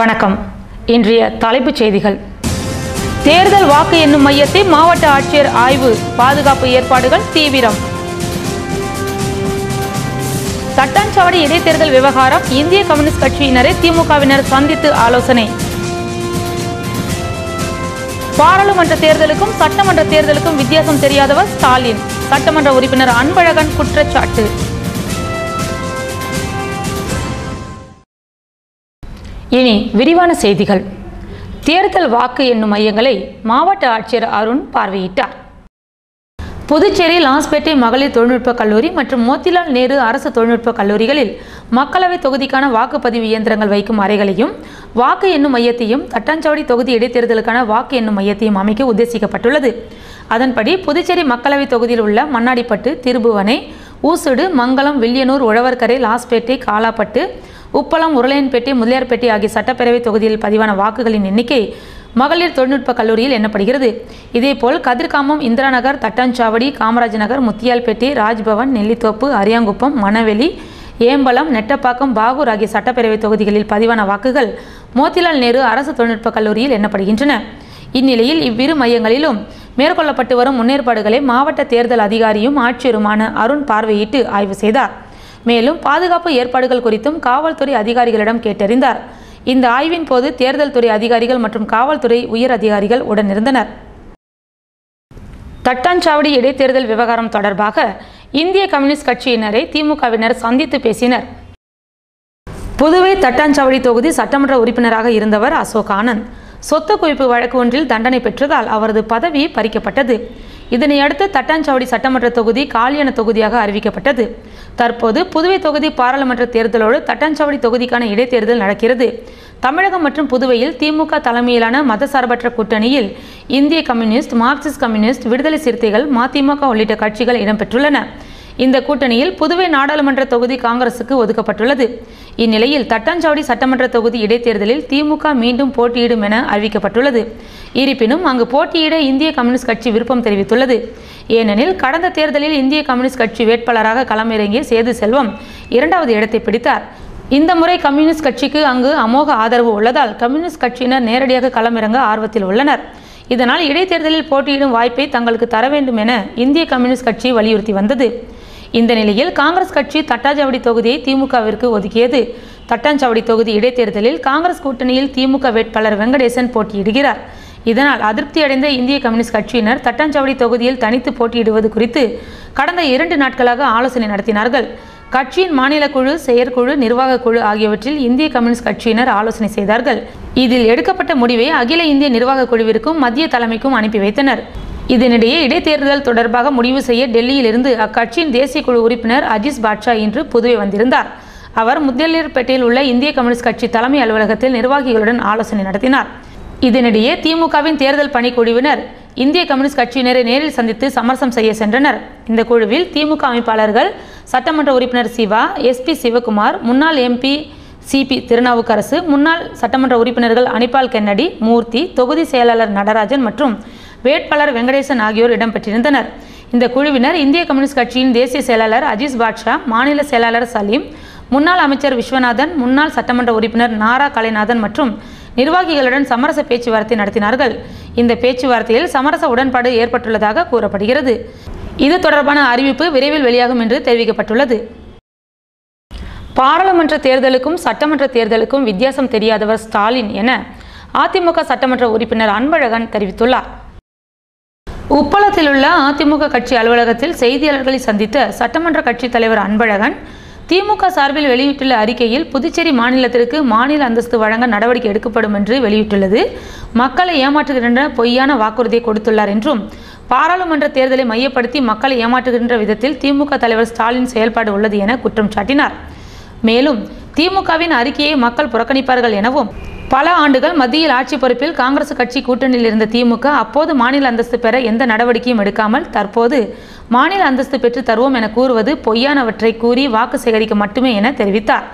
வணக்கம். இன்றைய தலைப்புச் செய்திகள். தேர்தல் வாக்கு எண்ணும் மையத்தை மாவட்ட ஆட்சியர் ஆய்வு பாதுகாப்பு ஏற்பாடுகள் தீவிரம். தட்டாஞ்சாவடி இடைத்தேர்தல் விவகாரம் இந்திய கம்யூனிஸ்ட் கட்சியினரை திமுகவினர் சந்தித்து ஆலோசனை. பாராளுமன்ற தேர்தலுக்கும் சட்டமன்ற தேர்தலுக்கும் வித்தியாசம் தெரியாதவர் ஸ்டாலின். சட்டமன்ற உறுப்பினர் அன்பழகன் குற்றச்சாட்டு. இனி விரிவான செய்திகள். தேர்தல் வாக்கு எண்ணும் மையங்களை மாவட்ட ஆட்சியர் அருண் பார்வையிட்டார். புதுச்சேரி லாஸ்பேட்டை மகளிர் தொழில்நுட்ப கல்லூரி மற்றும் மோத்திலால் நேரு அரசு தொழில்நுட்ப கல்லூரிகளில் மக்களவை தொகுதிக்கான வாக்குப்பதிவு இயந்திரங்கள் வைக்கும் அறைகளையும் வாக்கு எண்ணும் மையத்தையும் தட்டாஞ்சாவடி தொகுதி இடைத்தேர்தலுக்கான வாக்கு எண்ணும் மையத்தையும் அமைக்க உத்தேசிக்கப்பட்டுள்ளது. அதன்படி புதுச்சேரி மக்களவைத் தொகுதியில் உள்ள மண்ணாடிப்பட்டு திருபுவனை ஊசுடு மங்கலம் வில்லியனூர் உழவர்கரை லாஸ்பேட்டை காலாப்பட்டு உப்பளம் உருளையன்பேட்டை முதலியார்பேட்டை ஆகிய சட்டப்பேரவை தொகுதியில் பதிவான வாக்குகளின் எண்ணிக்கை மகளிர் தொழில்நுட்ப கல்லூரியில் எண்ணப்படுகிறது. இதேபோல் கதிர்காமம் இந்திரா நகர் தட்டாஞ்சாவடி காமராஜ் நகர் முத்தியால்பேட்டை ராஜ்பவன் நெல்லித்தோப்பு அரியாங்குப்பம் மணவெளி ஏம்பலம் நெட்டப்பாக்கம் பாகூர் ஆகிய சட்டப்பேரவை தொகுதிகளில் பதிவான வாக்குகள் மோத்திலால் நேரு அரசு தொழில்நுட்ப கல்லூரியில் எண்ணப்படுகின்றன. இந்நிலையில் இவ்விரு மையங்களிலும் மேற்கொள்ளப்பட்டு வரும் முன்னேற்பாடுகளை மாவட்ட தேர்தல் அதிகாரியும் ஆட்சியருமான அருண் பார்வையிட்டு ஆய்வு செய்தார். மேலும் பாதுகாப்பு ஏற்பாடுகள் குறித்தும் காவல்துறை அதிகாரிகளிடம் கேட்டறிந்தார். இந்த ஆய்வின் போது தேர்தல் துறை அதிகாரிகள் மற்றும் காவல்துறை உயர் அதிகாரிகள் உடனிருந்தனர். தட்டாஞ்சாவடி இடைத்தேர்தல் விவகாரம் தொடர்பாக இந்திய கம்யூனிஸ்ட் கட்சியினரை திமுகவினர் சந்தித்து பேசினர். புதுவை தட்டாஞ்சாவடி தொகுதி சட்டமன்ற உறுப்பினராக இருந்தவர் அசோக் ஆனந்த். சொத்து குவிப்பு வழக்கு ஒன்றில் தண்டனை பெற்றதால் அவரது பதவி பறிக்கப்பட்டது. இதனையடுத்து தட்டாஞ்சாவடி சட்டமன்ற தொகுதி காலியான தொகுதியாக அறிவிக்கப்பட்டது. தற்போது புதுவை தொகுதி பாராளுமன்ற தேர்தலோடு தட்டாஞ்சாவடி தொகுதிக்கான இடைத்தேர்தல் நடக்கிறது. தமிழகம் மற்றும் புதுவையில் திமுக தலைமையிலான மதசார்பற்ற கூட்டணியில் இந்திய கம்யூனிஸ்ட் மார்க்சிஸ்ட் கம்யூனிஸ்ட் விடுதலை சிறுத்தைகள் மதிமுக உள்ளிட்ட கட்சிகள் இடம்பெற்றுள்ளன. இந்த கூட்டணியில் புதுவை நாடாளுமன்ற தொகுதி காங்கிரசுக்கு ஒதுக்கப்பட்டுள்ளது. இந்நிலையில் தட்டாஞ்சாவடி சட்டமன்ற தொகுதி இடைத்தேர்தலில் திமுக மீண்டும் போட்டியிடும் என அறிவிக்கப்பட்டுள்ளது. இருப்பினும் அங்கு போட்டியிட இந்திய கம்யூனிஸ்ட் கட்சி விருப்பம் தெரிவித்துள்ளது. ஏனெனில் கடந்த தேர்தலில் இந்திய கம்யூனிஸ்ட் கட்சி வேட்பாளராக களமிறங்கிய சேது செல்வம் இரண்டாவது இடத்தை பிடித்தார். இந்த முறை கம்யூனிஸ்ட் கட்சிக்கு அங்கு அமோக ஆதரவு உள்ளதால் கம்யூனிஸ்ட் கட்சியினர் நேரடியாக களமிறங்க ஆர்வத்தில் உள்ளனர். இதனால் இடைத்தேர்தலில் போட்டியிடும் வாய்ப்பை தங்களுக்கு தர வேண்டும் என இந்திய கம்யூனிஸ்ட் கட்சி வலியுறுத்தி வந்தது. இந்த நிலையில் காங்கிரஸ் கட்சி தட்டாஞ்சாவடி தொகுதியை திமுகவிற்கு ஒதுக்கியது. தட்டாஞ்சாவடி தொகுதி இடைத்தேர்தலில் காங்கிரஸ் கூட்டணியில் திமுக வேட்பாளர் வெங்கடேசன் போட்டியிடுகிறார். இதனால் அதிருப்தி அடைந்த இந்திய கம்யூனிஸ்ட் கட்சியினர் தட்டாஞ்சாவடி தொகுதியில் தனித்து போட்டியிடுவது குறித்து கடந்த இரண்டு நாட்களாக ஆலோசனை நடத்தினார்கள். கட்சியின் மாநில குழு செயற்குழு நிர்வாக குழு ஆகியவற்றில் இந்திய கம்யூனிஸ்ட் கட்சியினர் ஆலோசனை செய்தார்கள். இதில் எடுக்கப்பட்ட முடிவை அகில இந்திய நிர்வாக குழுவிற்கும் மத்திய தலைமைக்கும் அனுப்பி வைத்தனர். இதனிடையே இடைத்தேர்தல் தொடர்பாக முடிவு செய்ய டெல்லியிலிருந்து அக்கட்சியின் தேசிய குழு உறுப்பினர் அஜீஸ் பாட்ஷா இன்று புதுவை வந்திருந்தார். அவர் முதலீர்பேட்டையில் உள்ள இந்திய கம்யூனிஸ்ட் கட்சி தலைமை அலுவலகத்தில் நிர்வாகிகளுடன் ஆலோசனை நடத்தினார். இதனிடையே திமுகவின் தேர்தல் பணிக்குழுவினர் இந்திய கம்யூனிஸ்ட் கட்சியினரை நேரில் சந்தித்து சமரசம் செய்ய சென்றனர். இந்த குழுவில் திமுக அமைப்பாளர்கள் சட்டமன்ற உறுப்பினர் சிவா எஸ்பி சிவகுமார் முன்னாள் எம்பி சிபி திருநாவுக்கரசு முன்னாள் சட்டமன்ற உறுப்பினர்கள் அனிபால் கென்னடி மூர்த்தி தொகுதி செயலாளர் நடராஜன் மற்றும் வேட்பாளர் வெங்கடேசன் ஆகியோர் இடம்பெற்றிருந்தனர். இந்த குழுவினர் இந்திய கம்யூனிஸ்ட் கட்சியின் தேசிய செயலாளர் அஜீஸ் பாட்ஷா மாநில செயலாளர் சலீம் முன்னாள் அமைச்சர் விஸ்வநாதன் முன்னாள் சட்டமன்ற உறுப்பினர் நாரா கலைநாதன் மற்றும் நிர்வாகிகளுடன் சமரச பேச்சுவார்த்தை நடத்தினார்கள். இந்த பேச்சுவார்த்தையில் சமரச உடன்பாடு ஏற்பட்டுள்ளதாக கூறப்படுகிறது. இது தொடர்பான அறிவிப்பு விரைவில் வெளியாகும் என்று தெரிவிக்கப்பட்டுள்ளது. பாராளுமன்ற தேர்தலுக்கும் சட்டமன்ற தேர்தலுக்கும் வித்தியாசம் தெரியாதவர் ஸ்டாலின் என அதிமுக சட்டமன்ற உறுப்பினர் அன்பழகன் தெரிவித்துள்ளார். உப்பளத்தில் உள்ள அதிமுக கட்சி அலுவலகத்தில் செய்தியாளர்களை சந்தித்த சட்டமன்ற கட்சித் தலைவர் அன்பழகன் திமுக சார்பில் வெளியிட்டுள்ள அறிக்கையில் புதுச்சேரி மாநிலத்திற்கு மாநில அந்தஸ்து வழங்க நடவடிக்கை எடுக்கப்படும் என்று வெளியிட்டுள்ளது. மக்களை ஏமாற்றுகின்ற பொய்யான வாக்குறுதியை கொடுத்துள்ளார் என்றும் பாராளுமன்ற தேர்தலை மையப்படுத்தி மக்களை ஏமாற்றுகின்ற விதத்தில் திமுக தலைவர் ஸ்டாலின் செயல்பாடு உள்ளது என குற்றம் சாட்டினார். மேலும் திமுகவின் அறிக்கையை மக்கள் புறக்கணிப்பார்கள் எனவும் பல ஆண்டுகள் மத்தியில் ஆட்சி பொறுப்பில் காங்கிரஸ் கட்சி கூட்டணியில் இருந்த திமுக அப்போது மாநில அந்தஸ்து பெற எந்த நடவடிக்கையும் எடுக்காமல் தற்போது மாநில அந்தஸ்து பெற்று தருவோம் என கூறுவது பொய்யானவற்றை கூறி வாக்கு சேகரிக்க மட்டுமே என தெரிவித்தார்.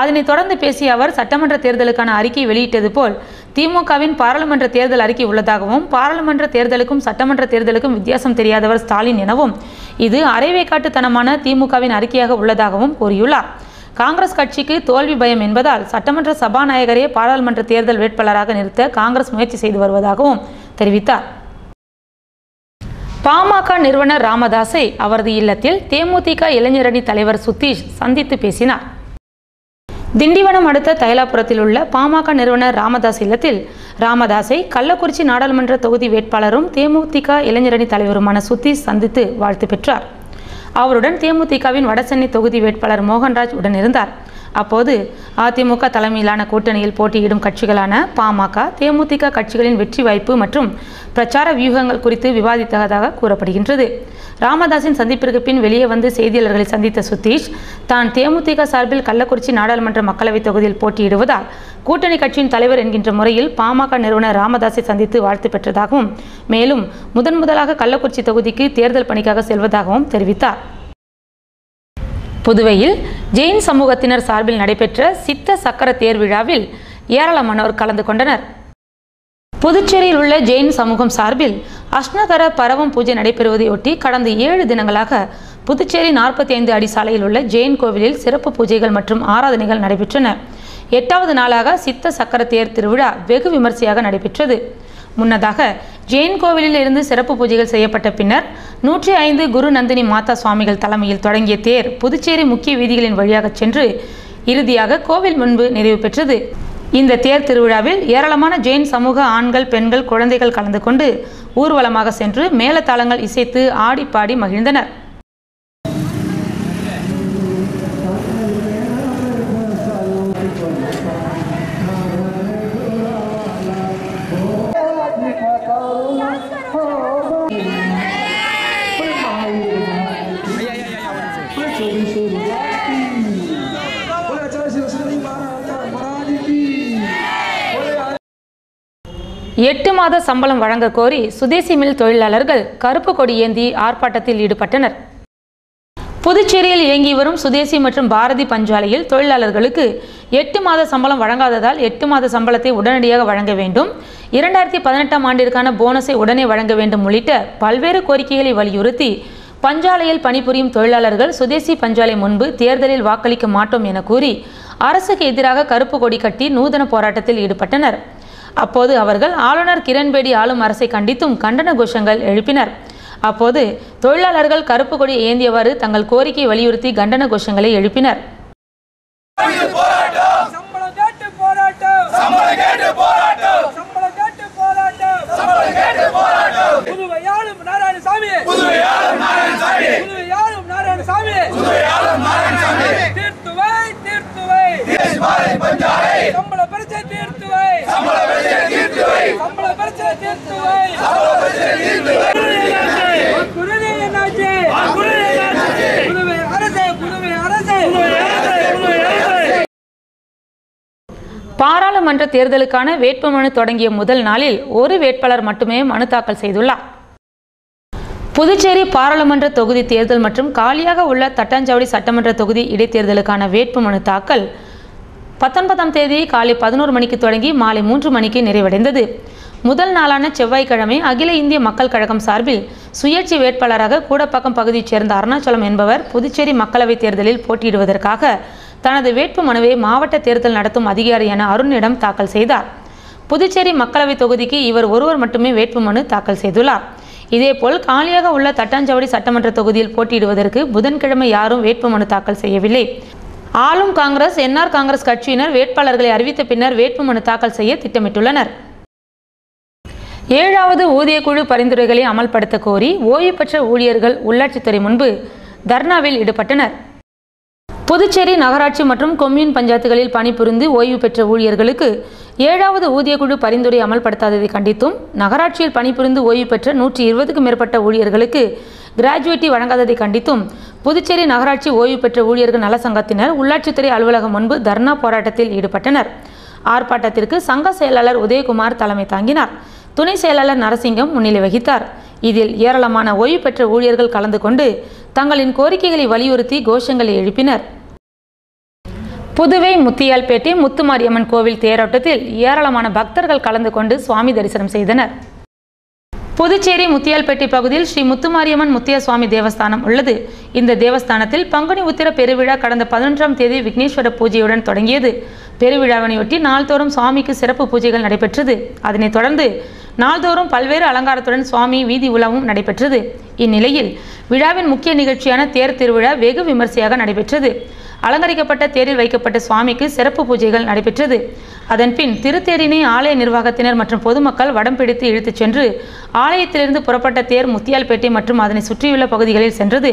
அதனைத் தொடர்ந்து பேசிய அவர் சட்டமன்ற தேர்தலுக்கான அறிக்கை வெளியிட்டது போல் திமுகவின் பாராளுமன்ற தேர்தல் அறிக்கை உள்ளதாகவும் பாராளுமன்ற தேர்தலுக்கும் சட்டமன்ற தேர்தலுக்கும் வித்தியாசம் தெரியாதவர் ஸ்டாலின் எனவும் இது அரைவேக்காட்டுத்தனமான திமுகவின் அறிக்கையாக உள்ளதாகவும் கூறியுள்ளார். காங்கிரஸ் கட்சிக்கு தோல்வி பயம் என்பதால் சட்டமன்ற சபாநாயகரே பாராளுமன்ற தேர்தல் வேட்பாளராக நிறுத்த காங்கிரஸ் முயற்சி செய்து வருவதாகவும் தெரிவித்தார். பாமக நிறுவனர் ராமதாஸை அவரது இல்லத்தில் தேமுதிக இளைஞரணி தலைவர் சுதீஷ் சந்தித்து பேசினார். திண்டிவனம் அடுத்த தைலாபுரத்தில் உள்ள பாமக நிறுவனர் ராமதாஸ் இல்லத்தில் ராமதாஸை கள்ளக்குறிச்சி நாடாளுமன்ற தொகுதி வேட்பாளரும் தேமுதிக இளைஞரணி தலைவருமான சுதீஷ் சந்தித்து வாழ்த்து பெற்றார். அவருடன் தேமுதிகவின் வடசென்னை தொகுதி வேட்பாளர் மோகன்ராஜ் உடன் இருந்தார் அப்போது அதிமுக தலைமையிலான கூட்டணியில் போட்டியிடும் கட்சிகளான பாமக தேமுதிக கட்சிகளின் வெற்றி வாய்ப்பு மற்றும் பிரச்சார வியூகங்கள் குறித்து விவாதித்ததாக கூறப்படுகின்றது. ராமதாஸின் சந்திப்பிற்கு பின் வெளியே வந்து செய்தியாளர்களை சந்தித்த சுதீஷ் தான் தேமுதிக சார்பில் கள்ளக்குறிச்சி நாடாளுமன்ற மக்களவைத் தொகுதியில் போட்டியிடுவதால் கூட்டணி கட்சியின் தலைவர் என்கின்ற முறையில் பாமக நிறுவனர் ராமதாஸை சந்தித்து வாழ்த்து பெற்றதாகவும் மேலும் முதன் முதலாக கள்ளக்குறிச்சி தொகுதிக்கு தேர்தல் பணிக்காக செல்வதாகவும் தெரிவித்தார். புதுவையில் ஜெயின் சமூகத்தினர் சார்பில் நடைபெற்ற சித்த சக்கர தேர் விழாவில் ஏராளமானோர் கலந்து கொண்டனர். புதுச்சேரியில் உள்ள ஜெயின் சமூகம் சார்பில் அஷ்ணகர பரவம் பூஜை நடைபெறுவதையொட்டி கடந்த ஏழு தினங்களாக புதுச்சேரி நாற்பத்தி ஐந்து அடி சாலையில் உள்ள ஜெயின் கோவிலில் சிறப்பு பூஜைகள் மற்றும் ஆராதனைகள் நடைபெற்றன. எட்டாவது நாளாக சித்த சக்கர தேர் திருவிழா வெகு விமர்சையாக நடைபெற்றது. முன்னதாக ஜெயின் கோவிலில் இருந்து சிறப்பு பூஜைகள் செய்யப்பட்ட பின்னர் நூற்றி ஐந்து குரு நந்தினி மாதா சுவாமிகள் தலைமையில் தொடங்கிய தேர் புதுச்சேரி முக்கிய வீதிகளின் வழியாக சென்று இறுதியாக கோவில் முன்பு நிறைவு பெற்றது. இந்த தேர் திருவிழாவில் ஏராளமான ஜெயின் சமூக ஆண்கள் பெண்கள் குழந்தைகள் கலந்து கொண்டு ஊர்வலமாக சென்று மேலத்தாளங்கள் இசைத்து ஆடி பாடி மகிழ்ந்தனர். எட்டு மாத சம்பளம் வழங்க கோரி சுதேசி மில் தொழிலாளர்கள் கருப்பு கொடி ஏந்தி ஆர்ப்பாட்டத்தில் ஈடுபட்டனர். புதுச்சேரியில் இயங்கி வரும் சுதேசி மற்றும் பாரதி பஞ்சாலையில் தொழிலாளர்களுக்கு எட்டு மாத சம்பளம் வழங்காததால் எட்டு மாத சம்பளத்தை உடனடியாக வழங்க வேண்டும். இரண்டாயிரத்தி பதினெட்டாம் ஆண்டிற்கான போனஸை உடனே வழங்க வேண்டும் உள்ளிட்ட பல்வேறு கோரிக்கைகளை வலியுறுத்தி பஞ்சாலையில் பணிபுரியும் தொழிலாளர்கள் சுதேசி பஞ்சாலை முன்பு தேர்தலில் வாக்களிக்க மாட்டோம் என கூறி அரசுக்கு எதிராக கருப்பு கொடி கட்டி நூதன போராட்டத்தில் ஈடுபட்டனர். அப்போது அவர்கள் ஆளுநர் கிரண்பேடி ஆளும் அரசை கண்டித்தும் கண்டன கோஷங்கள் எழுப்பினர். அப்போது தொழிலாளர்கள் கருப்பு கொடி ஏந்தியவாறு தங்கள் கோரிக்கை வலியுறுத்தி கண்டன கோஷங்களை எழுப்பினர் சம்பளம் கேட்டு போராட்டம் சம்பளம் கேட்டு போராட்டம் சம்பளம் கேட்டு போராட்டம் சம்பளம் கேட்டு போராட்டம் புதுவை ஆளும் நாராயணசாமி புதுவை ஆளும் நாராயணசாமி புதுவை ஆளும் நாராயணசாமி புதுவை ஆளும் நாராயணசாமி தீர்த்துவை தீர்த்துவை பஞ்சாலை சம்பள பிரச்சனை தீர்த்துவை சம்பள பிரச்சனை தீர்த்துவை சம்பள பிரச்சனை தீர்த்துவை சம்பள பிரச்சனை தீர்த்துவை குருதி என்னாச்சு குருதி என்னாச்சு புதுவை அரசு புதுவை அரசு புதுவை அரசு புதுவை அரசு நாடாளுமன்ற தேர்தலுக்கான வேட்புமனு தொடங்கிய முதல் நாளில் ஒரு வேட்பாளர் மட்டுமே மனு தாக்கல் செய்துள்ளார். புதுச்சேரி பாராளுமன்ற தொகுதி தேர்தல் மற்றும் காலியாக உள்ள தட்டாஞ்சாவடி சட்டமன்ற தொகுதி இடைத்தேர்தலுக்கான வேட்புமனு தாக்கல் பத்தொன்பதாம் தேதி காலை பதினோரு மணிக்கு தொடங்கி மாலை மூன்று மணிக்கு நிறைவடைந்தது. முதல் நாளான செவ்வாய்க்கிழமை அகில இந்திய மக்கள் கழகம் சார்பில் சுயேட்சை வேட்பாளராக கூடப்பாக்கம் பகுதியைச் சேர்ந்த அருணாச்சலம் என்பவர் புதுச்சேரி மக்களவைத் தேர்தலில் போட்டியிடுவதற்காக தனது வேட்பு மனுவை மாவட்ட தேர்தல் நடத்தும் அதிகாரியான அருணிடம் தாக்கல் செய்தார். புதுச்சேரி மக்களவைத் தொகுதிக்கு இவர் ஒருவர் மட்டுமே வேட்புமனு தாக்கல் செய்துள்ளார். இதேபோல் காலியாக உள்ள தட்டாஞ்சாவடி சட்டமன்ற தொகுதியில் போட்டியிடுவதற்கு புதன்கிழமை யாரும் வேட்புமனு தாக்கல் செய்யவில்லை. ஆளும் காங்கிரஸ் என்ஆர் காங்கிரஸ் கட்சியினர் வேட்பாளர்களை அறிவித்த பின்னர் வேட்புமனு தாக்கல் செய்ய திட்டமிட்டுள்ளனர். ஏழாவது ஊதியக்குழு பரிந்துரைகளை அமல்படுத்த கோரி ஓய்வு பெற்ற ஊழியர்கள் உள்ளாட்சித்துறை முன்பு தர்ணாவில் ஈடுபட்டனர். புதுச்சேரி நகராட்சி மற்றும் கொம்யூன் பஞ்சாயத்துகளில் பணிபுரிந்து ஓய்வு பெற்ற ஊழியர்களுக்கு ஏழாவது ஊதியக்குழு பரிந்துரை அமல்படுத்தாததை கண்டித்தும் நகராட்சியில் பணிபுரிந்து ஓய்வு பெற்ற நூற்றி இருபதுக்கும் மேற்பட்ட ஊழியர்களுக்கு கிராஜுவேட்டி வழங்காததை கண்டித்தும் புதுச்சேரி நகராட்சி ஓய்வு பெற்ற ஊழியர்கள் நல சங்கத்தினர் உள்ளாட்சித்துறை அலுவலகம் முன்பு தர்ணா போராட்டத்தில் ஈடுபட்டனர். ஆர்ப்பாட்டத்திற்கு சங்க செயலாளர் உதயகுமார் தலைமை தாங்கினார். துணை செயலாளர் நரசிங்கம் முன்னிலை வகித்தார். இதில் ஏராளமான ஓய்வு பெற்ற ஊழியர்கள் கலந்து கொண்டு தங்களின் கோரிக்கைகளை வலியுறுத்தி கோஷங்களை எழுப்பினர். புதுவை முத்தியால்பேட்டை முத்துமாரியம்மன் கோவில் தேரோட்டத்தில் ஏராளமான பக்தர்கள் கலந்து கொண்டு சுவாமி தரிசனம் செய்தனர். புதுச்சேரி முத்தியால்பேட்டை பகுதியில் ஸ்ரீ முத்துமாரியம்மன் முத்திய சுவாமி தேவஸ்தானம் உள்ளது. இந்த தேவஸ்தானத்தில் பங்குனி உத்திர பெருவிழா கடந்த பதினொன்றாம் தேதி விக்னேஸ்வர பூஜையுடன் தொடங்கியது. பெருவிழாவினையொட்டி நாள்தோறும் சுவாமிக்கு சிறப்பு பூஜைகள் நடைபெற்றது. அதனைத் தொடர்ந்து நாள்தோறும் பல்வேறு அலங்காரத்துடன் சுவாமி வீதி உலவும் நடைபெற்றது. இந்நிலையில் விழாவின் முக்கிய நிகழ்ச்சியான தேர் திருவிழா வெகு விமர்சையாக நடைபெற்றது. அலங்கரிக்கப்பட்ட தேரில் வைக்கப்பட்ட சுவாமிக்கு சிறப்பு பூஜைகள் நடைபெற்றது. அதன்பின் திருத்தேரினை ஆலய நிர்வாகத்தினர் மற்றும் பொதுமக்கள் வடம் பிடித்து இழுத்துச் சென்று ஆலயத்திலிருந்து புறப்பட்ட தேர் முத்தியால்பேட்டை மற்றும் அதனை சுற்றியுள்ள பகுதிகளில் சென்றது.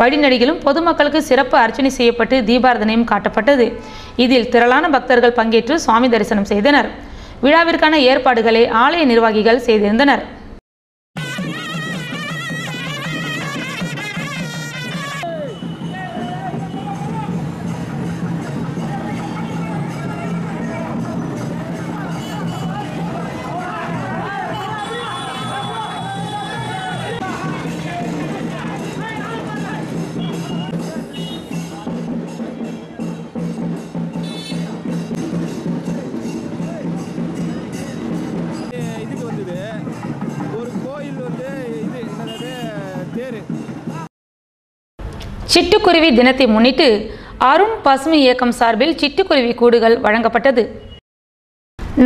வழிநடிகளும் பொதுமக்களுக்கு சிறப்பு அர்ச்சனை செய்யப்பட்டு தீபாரதனையும் காட்டப்பட்டது. இதில் திரளான பக்தர்கள் பங்கேற்று சுவாமி தரிசனம் செய்தனர். விழாவிற்கான ஏற்பாடுகளை ஆலய நிர்வாகிகள் செய்திருந்தனர். சிட்டுக்குருவி தினத்தை முன்னிட்டு அருண் பசுமை இயக்கம் சார்பில் சிட்டுக்குருவி கூடுகள் வழங்கப்பட்டது.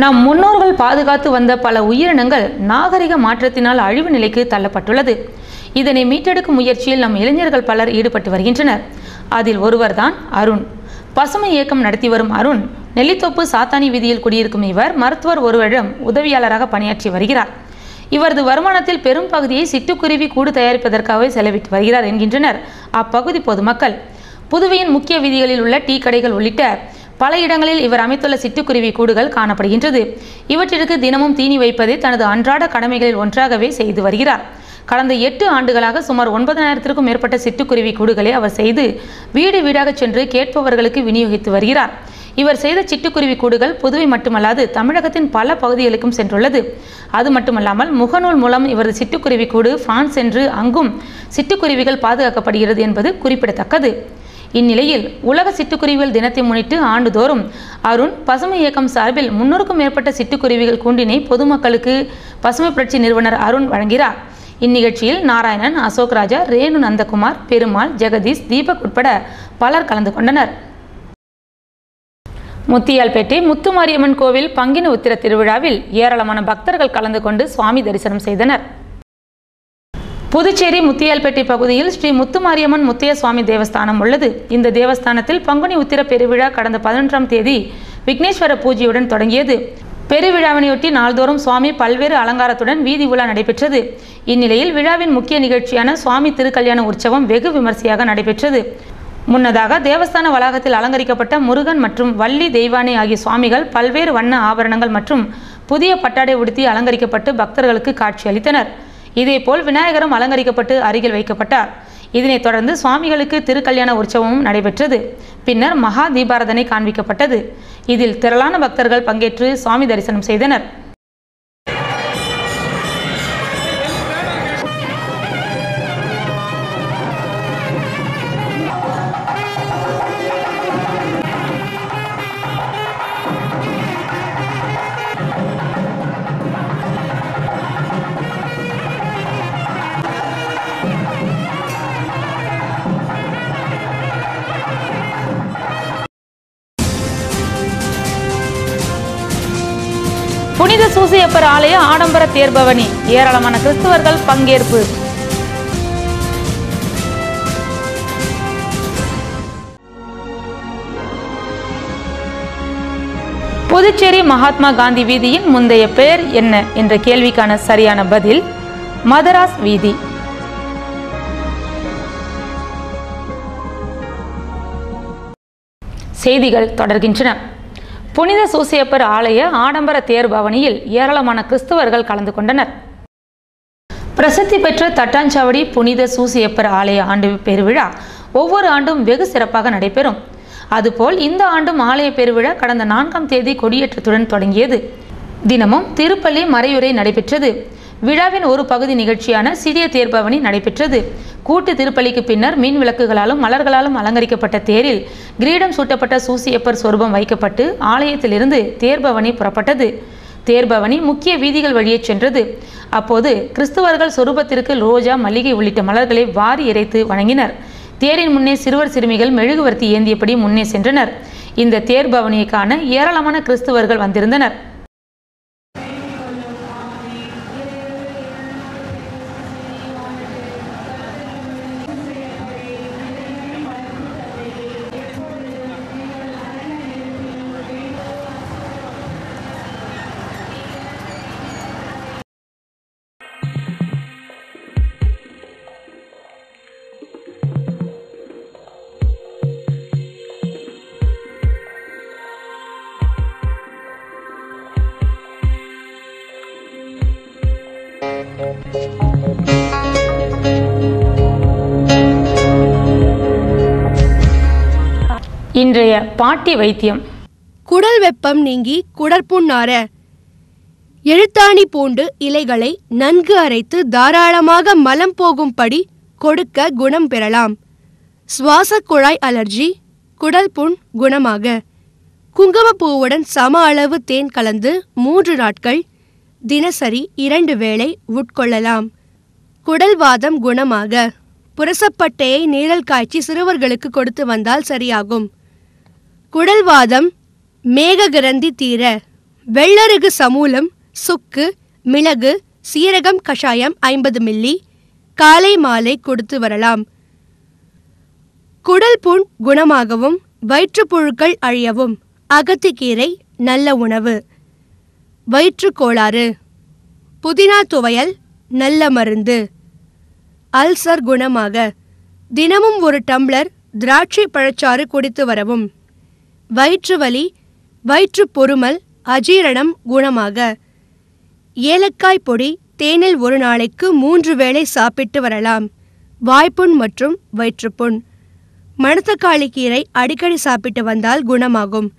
நம் முன்னோர்கள் பாதுகாத்து வந்த பல உயிரினங்கள் நாகரிக மாற்றத்தினால் அழிவு நிலைக்கு தள்ளப்பட்டுள்ளது. இதனை மீட்டெடுக்கும் முயற்சியில் நம் இளைஞர்கள் பலர் ஈடுபட்டு வருகின்றனர். அதில் ஒருவர்தான் அருண். பசுமை இயக்கம் நடத்தி வரும் அருண் நெல்லித்தோப்பு சாத்தானி வீதியில் குடியிருக்கும் இவர் மருத்துவர் ஒருவரிடம் உதவியாளராக பணியாற்றி வருகிறார். இவரது வருமானத்தில் பெரும் பகுதியை சிட்டுக்குருவி கூடு தயாரிப்பதற்காகவே செலவிட்டு வருகிறார் என்கின்றனர். அப்பகுதி பொதுமக்கள் புதுவையின் முக்கிய வீதிகளில் உள்ள டீ கடைகள் உள்ளிட்ட பல இடங்களில் இவர் அமைத்துள்ள சிட்டுக்குருவி கூடுகள் காணப்படுகின்றது. இவற்றிற்கு தினமும் தீனி வைப்பதை தனது அன்றாட கடமைகளில் ஒன்றாகவே செய்து வருகிறார். கடந்த எட்டு ஆண்டுகளாக சுமார் ஒன்பதாயிரத்திற்கும் மேற்பட்ட சிட்டுக்குருவி கூடுகளை அவர் செய்து வீடு வீடாக சென்று கேட்பவர்களுக்கு விநியோகித்து வருகிறார். இவர் செய்த சிட்டுக்குருவி கூடுகள் புதுவை மட்டுமல்லாது தமிழகத்தின் பல பகுதிகளுக்கும் சென்றுள்ளது. அது மட்டுமல்லாமல் முகநூல் மூலம் இவரது சிட்டுக்குருவி கூடு பிரான்ஸ் சென்று அங்கும் சிட்டுக்குருவிகள் பாதுகாக்கப்படுகிறது என்பது குறிப்பிடத்தக்கது. இந்நிலையில் உலக சிட்டுக்குருவிகள் தினத்தை முன்னிட்டு ஆண்டுதோறும் அருண் பசுமை இயக்கம் சார்பில் முன்னூறுக்கும் மேற்பட்ட சிட்டுக்குருவிகள் கூண்டினை பொதுமக்களுக்கு பசுமை புரட்சி நிறுவனர் அருண் வழங்கிறார் இந்நிகழ்ச்சியில் நாராயணன் அசோக் ராஜா ரேணு நந்தகுமார் பெருமாள் ஜெகதீஷ் தீபக் உட்பட பலர் கலந்து கொண்டனர். முத்தியால்பேட்டை முத்துமாரியம்மன் கோவில் பங்கின உத்திர திருவிழாவில் ஏராளமான பக்தர்கள் கலந்து கொண்டு சுவாமி தரிசனம் செய்தனர். புதுச்சேரி முத்தியால்பேட்டை பகுதியில் ஸ்ரீ முத்துமாரியம்மன் முத்தைய சுவாமி தேவஸ்தானம் உள்ளது. இந்த தேவஸ்தானத்தில் பங்குனி உத்திர பெருவிழா கடந்த பதினொன்றாம் தேதி விக்னேஸ்வர பூஜையுடன் தொடங்கியது. பெருவிழாவினையொட்டி நாள்தோறும் சுவாமி பல்வேறு அலங்காரத்துடன் வீதி உலா நடைபெற்றது. இந்நிலையில் விழாவின் முக்கிய நிகழ்ச்சியான சுவாமி திருக்கல்யாண உற்சவம் வெகு விமர்சையாக நடைபெற்றது. முன்னதாக தேவஸ்தான வளாகத்தில் அலங்கரிக்கப்பட்ட முருகன் மற்றும் வள்ளி தெய்வானை ஆகிய சுவாமிகள் பல்வேறு வண்ண ஆபரணங்கள் மற்றும் புதிய பட்டாடை உடுத்தி அலங்கரிக்கப்பட்டு பக்தர்களுக்கு காட்சியளித்தனர் இதேபோல் விநாயகரும் அலங்கரிக்கப்பட்டு அருகில் வைக்கப்பட்டார். இதனைத் தொடர்ந்து சுவாமிகளுக்கு திருக்கல்யாண உற்சவமும் நடைபெற்றது. பின்னர் மகா தீபாரதனை காண்பிக்கப்பட்டது. இதில் திரளான பக்தர்கள் பங்கேற்று சுவாமி தரிசனம் செய்தனர். புனித சூசியப்பர் ஆலய ஆடம்பர தேர்பவனி. ஏராளமான கிறிஸ்தவர்கள் பங்கேற்பு. புதுச்சேரி மகாத்மா காந்தி வீதியின் முந்தைய பெயர் என்ன என்ற கேள்விக்கான சரியான பதில் மதராஸ் வீதி. செய்திகள் தொடர்கின்றன. புனித சூசியப்பர் ஆலய ஆடம்பர தேர் பவனியில் ஏராளமான கிறிஸ்தவர்கள் கலந்து கொண்டனர். பிரசித்தி பெற்ற தட்டாஞ்சாவடி புனித சூசியப்பர் ஆலய ஆண்டு பெருவிழா ஒவ்வொரு ஆண்டும் வெகு சிறப்பாக நடைபெறும். அதுபோல் இந்த ஆண்டும் ஆலய பெருவிழா கடந்த நான்காம் தேதி கொடியேற்றத்துடன் தொடங்கியது. தினமும் திருப்பள்ளி மறையுரை நடைபெற்றது. விழாவின் ஒரு பகுதி நிகழ்ச்சியான சிறிய தேர்பவனி நடைபெற்றது. கூட்டு திருப்பலிக்கு பின்னர் மின் விளக்குகளாலும் மலர்களாலும் அலங்கரிக்கப்பட்ட தேரில் கிரீடம் சூட்டப்பட்ட சூசியப்பர் சொரூபம் வைக்கப்பட்டு ஆலயத்திலிருந்து தேர்பவனி புறப்பட்டது. தேர்பவனி முக்கிய வீதிகள் வழியே சென்றது. அப்போது கிறிஸ்துவர்கள் சொரூபத்திற்கு ரோஜா மல்லிகை உள்ளிட்ட மலர்களை வாரி இறைத்து வணங்கினர். தேரின் முன்னே சிறுவர் சிறுமிகள் மெழுகுவர்த்தி ஏந்தியபடி முன்னே சென்றனர். இந்த தேர்பவனியை காண ஏராளமான கிறிஸ்துவர்கள் வந்திருந்தனர். பாட்டி வைத்தியம். குடல் வெப்பம் நீங்கி குடற்புண் எழுத்தாணி பூண்டு இலைகளை நன்கு அரைத்து தாராளமாக மலம் போகும்படி கொடுக்க குணம் பெறலாம். சுவாச குழாய் அலர்ஜி குடல் புண் குணமாக. குங்குமப்பூவுடன் சம அளவு தேன் கலந்து மூன்று நாட்கள் தினசரி இரண்டு வேளை உட்கொள்ளலாம். குடல் வாதம் குணமாக. புரசப்பட்டையை நீழல் காய்ச்சி சிறுவர்களுக்கு கொடுத்து வந்தால் சரியாகும். குடல்வாதம் மேககிரந்தி தீர வெள்ளருகு சமூலம் சுக்கு மிளகு சீரகம் கஷாயம் ஐம்பது மில்லி காலை மாலை கொடுத்து வரலாம். குடல் புண் குணமாகவும் வயிற்றுப்புழுக்கள் அழியவும் அகத்திக்கீரை நல்ல உணவு. வயிற்றுக் கோளாறு புதினா துவையல் நல்ல மருந்து. அல்சர் குணமாக தினமும் ஒரு டம்ளர் திராட்சை பழச்சாறு குடித்து வரவும். வயிற்று வலி வயிற்று பொறுமல் அஜீரணம் குணமாக. ஏலக்காய் பொடி தேனில் ஒரு நாளைக்கு மூன்று வேளை சாப்பிட்டு வரலாம். வாய்ப்புண் மற்றும் வயிற்றுப்புண். மணத்தக்காளி கீரை அடிக்கடி சாப்பிட்டு வந்தால் குணமாகும்.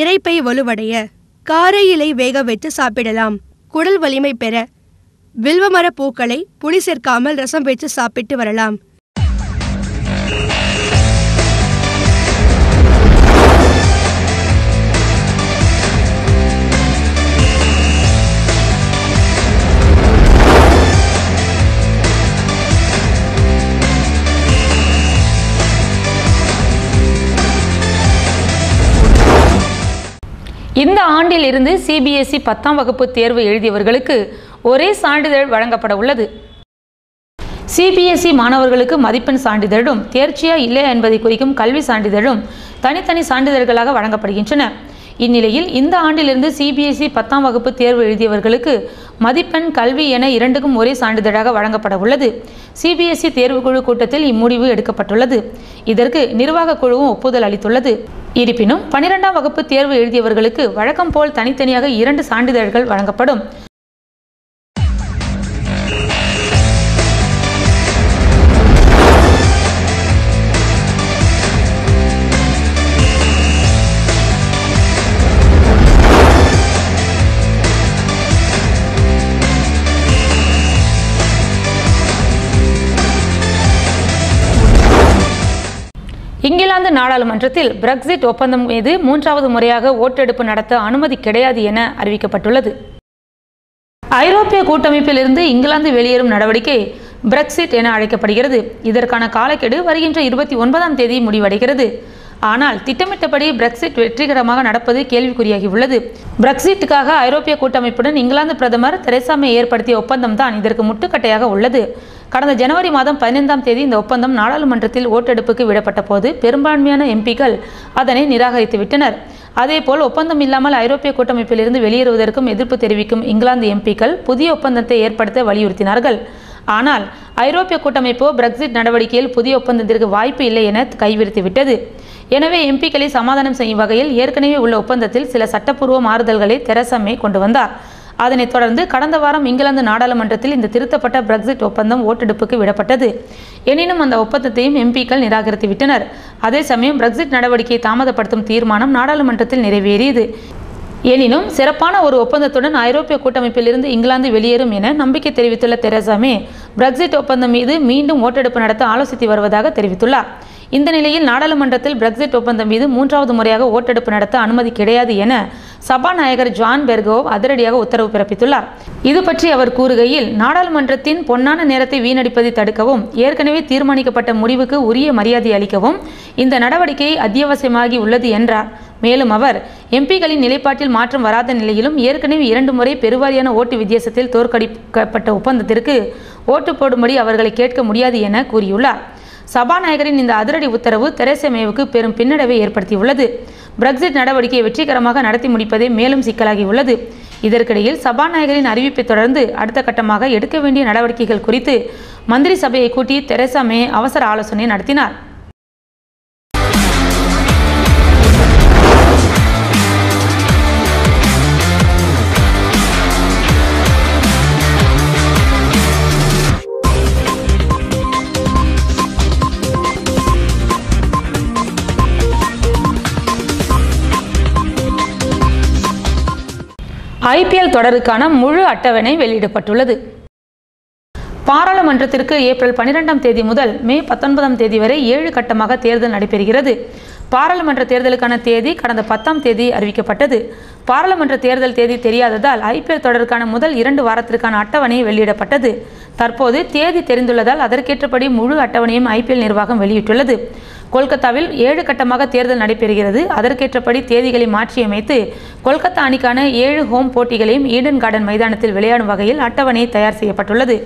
இரைப்பை வலுவடைய காரை இலை வேக வைத்து சாப்பிடலாம். குடல் வலிமை பெற வில்வமர பூக்களை புளி சேர்க்காமல் ரசம் வைத்து சாப்பிட்டு வரலாம். இந்த ஆண்டில் இருந்து சிபிஎஸ்இ பத்தாம் வகுப்பு தேர்வு எழுதியவர்களுக்கு ஒரே சான்றிதழ் வழங்கப்பட உள்ளது. சிபிஎஸ்இ மாணவர்களுக்கு மதிப்பெண் சான்றிதழும் தேர்ச்சியா இல்லையா என்பதை குறிக்கும் கல்வி சான்றிதழும் தனித்தனி சான்றிதழ்களாக வழங்கப்படுகின்றன. இந்நிலையில் இந்த ஆண்டிலிருந்து சிபிஎஸ்இ பத்தாம் வகுப்பு தேர்வு எழுதியவர்களுக்கு மதிப்பெண் கல்வி என இரண்டுக்கும் ஒரே சான்றிதழாக வழங்கப்பட உள்ளது. சிபிஎஸ்இ தேர்வுக்குழு கூட்டத்தில் இம்முடிவு எடுக்கப்பட்டுள்ளது. இதற்கு நிர்வாக குழுவும் ஒப்புதல் அளித்துள்ளது. இருப்பினும் பனிரெண்டாம் வகுப்பு தேர்வு எழுதியவர்களுக்கு வழக்கம் போல் தனித்தனியாக இரண்டு சான்றிதழ்கள் வழங்கப்படும். இங்கிலாந்து நாடாளுமன்றத்தில் பிரெக்சிட் ஒப்பந்தம் மீது மூன்றாவது முறையாக ஓட்டெடுப்பு நடத்த அனுமதி கிடையாது என அறிவிக்கப்பட்டுள்ளது. ஐரோப்பிய கூட்டமைப்பிலிருந்து இங்கிலாந்து வெளியேறும் நடவடிக்கை பிரெக்சிட் என அழைக்கப்படுகிறது. இதற்கான காலக்கெடு வருகின்ற இருபத்தி ஒன்பதாம் தேதி முடிவடைகிறது. ஆனால் திட்டமிட்டபடி பிரெக்சிட் வெற்றிகரமாக நடப்பது கேள்விக்குறியாகி உள்ளது பிரெக்சிட்டுக்காக ஐரோப்பிய கூட்டமைப்புடன் இங்கிலாந்து பிரதமர் தெரேசா மே ஏற்படுத்திய ஒப்பந்தம் தான் இதற்கு முட்டுக்கட்டையாக உள்ளது. கடந்த ஜனவரி மாதம் பதினைந்தாம் தேதி இந்த ஒப்பந்தம் நாடாளுமன்றத்தில் ஓட்டெடுப்புக்கு விடப்பட்ட போது பெரும்பான்மையான எம்பிக்கள் அதனை நிராகரித்து விட்டனர் அதேபோல் ஒப்பந்தம் இல்லாமல் ஐரோப்பிய கூட்டமைப்பிலிருந்து வெளியேறுவதற்கும் எதிர்ப்பு தெரிவிக்கும் இங்கிலாந்து எம்பிக்கள் புதிய ஒப்பந்தத்தை ஏற்படுத்த வலியுறுத்தினார்கள். ஆனால் ஐரோப்பிய கூட்டமைப்போ பிரெக்சிட் நடவடிக்கையில் புதிய ஒப்பந்தத்திற்கு வாய்ப்பு இல்லை என கைவிரித்துவிட்டது. எனவே எம்பிக்களை சமாதானம் செய்யும் வகையில் ஏற்கனவே உள்ள ஒப்பந்தத்தில் சில சட்டப்பூர்வ மாறுதல்களை தெரசா மே கொண்டு வந்தார். அதனைத் தொடர்ந்து கடந்த வாரம் இங்கிலாந்து நாடாளுமன்றத்தில் இந்த திருத்தப்பட்ட பிரெக்சிட் ஒப்பந்தம் ஓட்டெடுப்புக்கு விடப்பட்டது. எனினும் அந்த ஒப்பந்தத்தையும் எம்பிக்கள் நிராகரித்து விட்டனர் அதே சமயம் பிரெக்சிட் நடவடிக்கையை தாமதப்படுத்தும் தீர்மானம் நாடாளுமன்றத்தில் நிறைவேறியது. எனினும் சிறப்பான ஒரு ஒப்பந்தத்துடன் ஐரோப்பிய கூட்டமைப்பிலிருந்து இங்கிலாந்து வெளியேறும் என நம்பிக்கை தெரிவித்துள்ள தெரசாமே பிரெக்சிட் ஒப்பந்தம் மீது மீண்டும் ஓட்டெடுப்பு நடத்த ஆலோசித்து வருவதாக தெரிவித்துள்ளார். இந்த நிலையில் நாடாளுமன்றத்தில் பிரெக்சிட் ஒப்பந்தம் மீது மூன்றாவது முறையாக ஓட்டெடுப்பு நடத்த அனுமதி கிடையாது என சபாநாயகர் ஜான் பெர்கோவ் அதிரடியாக உத்தரவு பிறப்பித்துள்ளார். இது பற்றி அவர் கூறுகையில் நாடாளுமன்றத்தின் பொன்னான நேரத்தை வீணடிப்பதை தடுக்கவும் ஏற்கனவே தீர்மானிக்கப்பட்ட முடிவுக்கு உரிய மரியாதை அளிக்கவும் இந்த நடவடிக்கை அத்தியாவசியமாகி உள்ளது என்றார். மேலும் அவர் எம்பிகளின் நிலைப்பாட்டில் மாற்றம் வராத நிலையிலும் ஏற்கனவே இரண்டு முறை பெருவாரியான ஓட்டு வித்தியாசத்தில் தோற்கடிக்கப்பட்ட ஒப்பந்தத்திற்கு ஓட்டு போடும்படி அவர்களை கேட்க முடியாது என கூறியுள்ளார். சபாநாயகரின் இந்த அதிரடி உத்தரவு தெரேசா மேவுக்கு பெரும் பின்னடைவை ஏற்படுத்தியுள்ளது. பிரெக்சிட் நடவடிக்கையை வெற்றிகரமாக நடத்தி முடிப்பதே மேலும் சிக்கலாகியுள்ளது. இதற்கிடையில் சபாநாயகரின் அறிவிப்பை தொடர்ந்து அடுத்த கட்டமாக எடுக்க வேண்டிய நடவடிக்கைகள் குறித்து மந்திரி சபையை கூட்டி தெரேசா மே அவசர ஆலோசனை நடத்தினார். ஐபிஎல் தொடருக்கான முழு அட்டவணை வெளியிடப்பட்டுள்ளது. பாராளுமன்றத்திற்கு ஏப்ரல் பனிரெண்டாம் தேதி முதல் மே பத்தொன்பதாம் தேதி வரை ஏழு கட்டமாக தேர்தல் நடைபெறுகிறது. பாராளுமன்ற தேர்தலுக்கான தேதி கடந்த பத்தாம் தேதி அறிவிக்கப்பட்டது. பாராளுமன்ற தேர்தல் தேதி தெரியாததால் ஐபிஎல் தொடருக்கான முதல் இரண்டு வாரத்திற்கான அட்டவணை வெளியிடப்பட்டது. தற்போது தேதி தெரிந்துள்ளதால் அதற்கேற்றபடி முழு அட்டவணையும் ஐபிஎல் நிர்வாகம் வெளியிட்டுள்ளது. கொல்கத்தாவில் ஏழு கட்டமாக தேர்தல் நடைபெறுகிறது. அதற்கேற்றபடி தேதிகளை மாற்றியமைத்து கொல்கத்தா அணிக்கான ஏழு ஹோம் போட்டிகளையும் ஈடன் கார்டன் மைதானத்தில் விளையாடும் வகையில் அட்டவணை தயார் செய்யப்பட்டுள்ளது.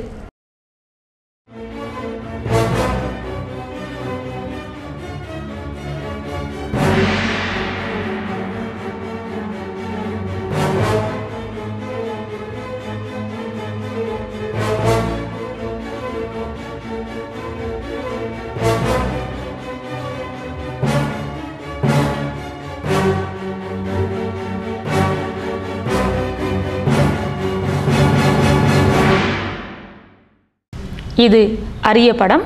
இது அரிய படம்.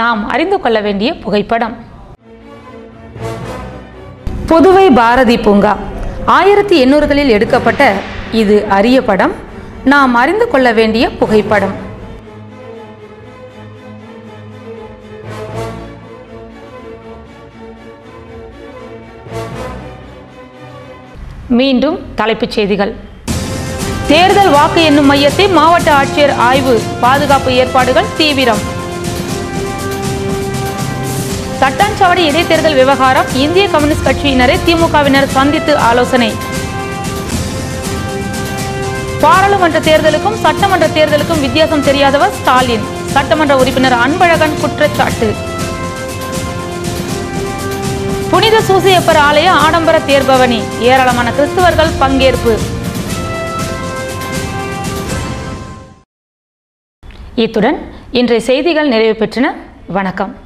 நாம் அறிந்து கொள்ள வேண்டிய புகைப்படம். புதுவை பாரதி பூங்கா. ஆயிரத்தி எண்ணூறுகளில் எடுக்கப்பட்ட இது அரிய படம். நாம் அறிந்து கொள்ள வேண்டிய புகைப்படம். மீண்டும் தலைப்புச் செய்திகள். தேர்தல் வாக்கு எண்ணும் மையத்தை மாவட்ட ஆட்சியர் ஆய்வு பாதுகாப்பு ஏற்பாடுகள் தீவிரம். தட்டாஞ்சாவடி இடைத்தேர்தல் விவகாரம் இந்திய கம்யூனிஸ்ட் கட்சியினரை திமுகவினர் சந்தித்து ஆலோசனை. பாராளுமன்ற தேர்தலுக்கும் சட்டமன்ற தேர்தலுக்கும் வித்தியாசம் தெரியாதவர் ஸ்டாலின். சட்டமன்ற உறுப்பினர் அன்பழகன் குற்றச்சாட்டு. புனித சூசியப்பர் ஆலய ஆடம்பர தேர்பவனி ஏராளமான கிறிஸ்தவர்கள் பங்கேற்பு. இத்துடன் இன்றைய செய்திகள் நிறைவு பெற்றன. வணக்கம்.